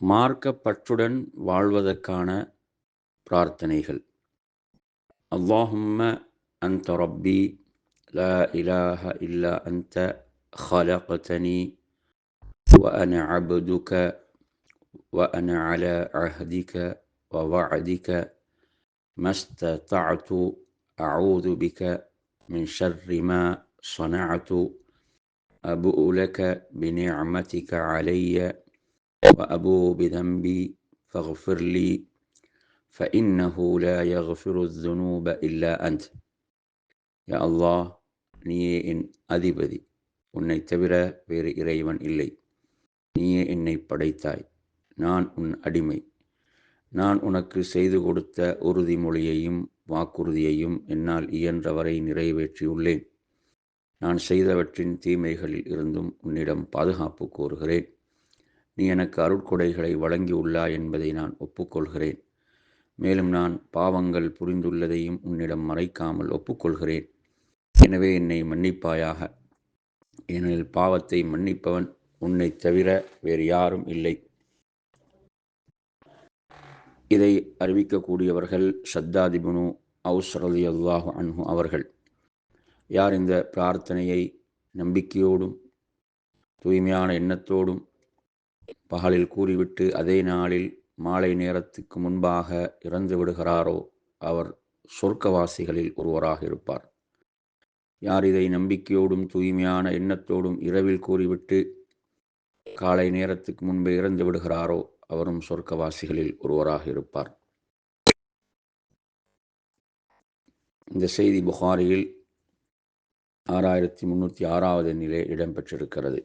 மார்க்கப்பற்றுடன் வாழ்வதற்கான பிரார்த்தனைகள் அல்லாஹும்ம அன்த ரப்பி லா இலாஹ இல்லா அன்த خلقتني وأنا عبدك وأنا على عهدك ووعدك ما استطعت أعوذ بك من شر ما صنعت أبوء لك بنعمتك علي وأبوء بذنبي فاغفر لي فإنه لا يغفر الذنوب إلا أنت يا الله நீயே என் அதிபதி உன்னை தவிர வேறு இறைவன் இல்லை நீயே என்னை படைத்தாய் நான் உன் அடிமை நான் உனக்கு செய்து கொடுத்த உறுதிமொழியையும் வாக்குறுதியையும் என்னால் இயன்றவரை நிறைவேற்றியுள்ளேன் நான் செய்தவற்றின் தீமைகளில் இருந்தும் உன்னிடம் பாதுகாப்பு கோருகிறேன் நீ எனக்கு அருட்கொடைகளை வழங்கியுள்ளாய் என்பதை நான் ஒப்புக்கொள்கிறேன். மேலும் நான் பாவங்கள் புரிந்துள்ளதையும் உன்னிடம் மறைக்காமல் ஒப்புக்கொள்கிறேன். எனவே என்னை மன்னிப்பாயாக. ஏனெனில் பாவத்தை மன்னிப்பவன் உன்னை தவிர வேறு யாரும் இல்லை. இதை அறிவிக்கக்கூடியவர்கள் சத்தாதிபுனு அவுஸ் ரலி அல்லாஹு அன்ஹு அவர்கள். யார் இந்த பிரார்த்தனையை நம்பிக்கையோடும் தூய்மையான எண்ணத்தோடும் பகலில் கூறிவிட்டு அதே நாளில் மாலை நேரத்துக்கு முன்பாக இறந்து விடுகிறாரோ அவர் சொர்க்கவாசிகளில் ஒருவராக இருப்பார். யார் இதை நம்பிக்கையோடும் தூய்மையான எண்ணத்தோடும் இரவில் கூறிவிட்டு காலை நேரத்துக்கு முன்பே இறந்து விடுகிறாரோ அவரும் சொர்க்கவாசிகளில் ஒருவராக இருப்பார். இந்த செய்தி புகாரியில் ஆறாயிரத்தி முன்னூற்றி ஆறாவது நிலை இடம்பெற்றிருக்கிறது.